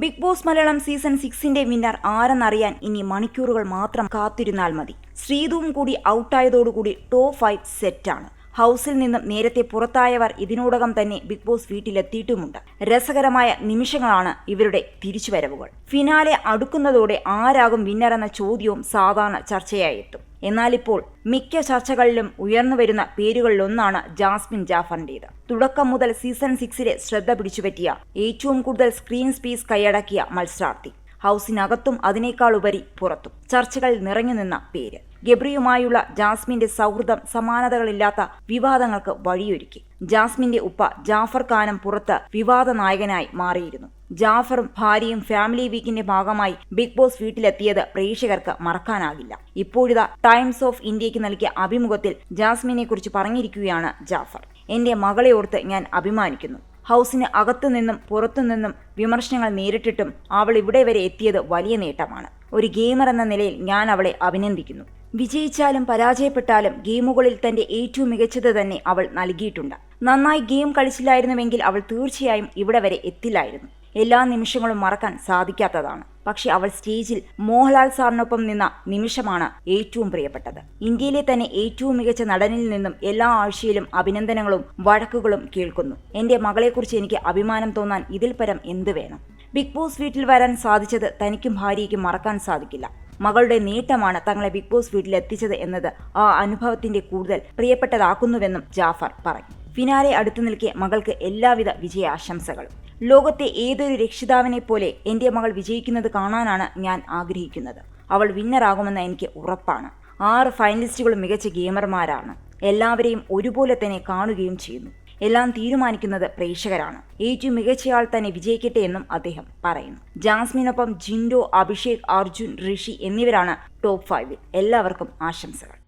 Big boss Malayalam season സിക്സിന്റെ winner ആരെന്നറിയാൻ ഇനി മണിക്കൂറുകൾ മാത്രം കാത്തിരുന്നാൽ മതി. ശ്രീതുവും കൂടി ഔട്ടായതോടുകൂടി ടോപ്പ് ഫൈവ് സെറ്റാണ് ഹൗസിൽ നിന്നും നേരത്തെ പുറത്തായവർ ഇതിനോടകം തന്നെ ബിഗ് ബോസ് വീട്ടിലെത്തിയിട്ടുമുണ്ട്. രസകരമായ നിമിഷങ്ങളാണ് ഇവരുടെ തിരിച്ചുവരവുകൾ. ഫിനാലെ അടുക്കുന്നതോടെ ആരാകും വിന്നർ എന്ന ചോദ്യവും സാധാരണ ചർച്ചയായി ഇപ്പോൾ മിക്ക ചർച്ചകളിലും ഉയർന്നുവരുന്ന പേരുകളിലൊന്നാണ് ജാസ്മിൻ ജാഫറിന്റേത്. തുടക്കം മുതൽ സീസൺ സിക്സിലെ ശ്രദ്ധ പിടിച്ചുപറ്റിയ ഏറ്റവും കൂടുതൽ സ്ക്രീൻ സ്പേസ് കൈയടക്കിയ മത്സരാർത്ഥി. ഹൗസിനകത്തും അതിനേക്കാൾ ഉപരി പുറത്തും. ചർച്ചകൾ നിറഞ്ഞു നിന്ന പേര്. ഗബ്രിയുമായുള്ള ജാസ്മിന്റെ സൗഹൃദം സമാനതകളില്ലാത്ത വിവാദങ്ങൾക്ക് വഴിയൊരുക്കി. ജാസ്മിന്റെ ഉപ്പ ജാഫർ ഖാനും പുറത്ത് വിവാദ നായകനായി മാറിയിരുന്നു. ജാഫറും ഭാര്യയും ഫാമിലി വീക്കിന്റെ ഭാഗമായി ബിഗ് ബോസ് വീട്ടിലെത്തിയത് പ്രേക്ഷകർക്ക് മറക്കാനാകില്ല. ഇപ്പോഴിതാ ടൈംസ് ഓഫ് ഇന്ത്യയ്ക്ക് നൽകിയ അഭിമുഖത്തിൽ ജാസ്മിനെ കുറിച്ച് പറഞ്ഞിരിക്കുകയാണ് ജാഫർ. എന്റെ മകളെ ഓർത്ത് ഞാൻ അഭിമാനിക്കുന്നു. ഹൗസിന് അകത്തു നിന്നും പുറത്തു നിന്നും വിമർശനങ്ങൾ നേരിട്ടിട്ടും അവൾ ഇവിടെ വരെ എത്തിയത് വലിയ നേട്ടമാണ്. ഒരു ഗെയിമർ എന്ന നിലയിൽ ഞാൻ അവളെ അഭിനന്ദിക്കുന്നു. വിജയിച്ചാലും പരാജയപ്പെട്ടാലും ഗെയിമുകളിൽ തന്റെ ഏറ്റവും മികച്ചത് തന്നെ അവൾ നൽകിയിട്ടുണ്ട്. നന്നായി ഗെയിം കളിച്ചില്ലായിരുന്നുവെങ്കിൽ അവൾ തീർച്ചയായും ഇവിടെ വരെ എത്തില്ലായിരുന്നു. എല്ലാ നിമിഷങ്ങളും മറക്കാൻ സാധിക്കാത്തതാണ്. പക്ഷെ അവൾ സ്റ്റേജിൽ മോഹൻലാൽ സാറിനൊപ്പം നിന്ന നിമിഷമാണ് ഏറ്റവും പ്രിയപ്പെട്ടത്. ഇന്ത്യയിലെ തന്നെ ഏറ്റവും മികച്ച നടനിൽ നിന്നും എല്ലാ ആഴ്ചയിലും അഭിനന്ദനങ്ങളും വഴക്കുകളും കേൾക്കുന്നു. എന്റെ മകളെക്കുറിച്ച് എനിക്ക് അഭിമാനം തോന്നാൻ ഇതിൽ പരം എന്ത് വേണം? ബിഗ് ബോസ് വീട്ടിൽ വരാൻ സാധിച്ചത് തനിക്കും ഭാര്യയ്ക്കും മറക്കാൻ സാധിക്കില്ല. മകളുടെ നേട്ടമാണ് തങ്ങളെ ബിഗ് ബോസ് വീട്ടിൽ എത്തിച്ചത് എന്നത് ആ അനുഭവത്തിന്റെ കൂടുതൽ പ്രിയപ്പെട്ടതാക്കുന്നുവെന്നും ജാഫർ പറഞ്ഞു. ഫിനാലെ അടുത്തു നിൽക്കെ മകൾക്ക് എല്ലാവിധ വിജയാശംസകളും. ലോകത്തെ ഏതൊരു രക്ഷിതാവിനെ പോലെ എന്റെ മകൾ വിജയിക്കുന്നത് കാണാനാണ് ഞാൻ ആഗ്രഹിക്കുന്നത്. അവൾ വിന്നറാകുമെന്ന് എനിക്ക് ഉറപ്പാണ്. ആറ് ഫൈനലിസ്റ്റുകളും മികച്ച ഗെയിമർമാരാണ് എല്ലാവരെയും ഒരുപോലെ തന്നെ കാണുകയും ചെയ്യുന്നു. എല്ലാം തീരുമാനിക്കുന്നത് പ്രേക്ഷകരാണ്. ഏറ്റവും മികച്ചയാൾ തന്നെ വിജയിക്കട്ടെ എന്നും അദ്ദേഹം പറയുന്നു. ജാസ്മിനൊപ്പം ജിൻഡോ അഭിഷേക് അർജുൻ ഋഷി എന്നിവരാണ് ടോപ്പ് ഫൈവിൽ എല്ലാവർക്കും ആശംസകൾ.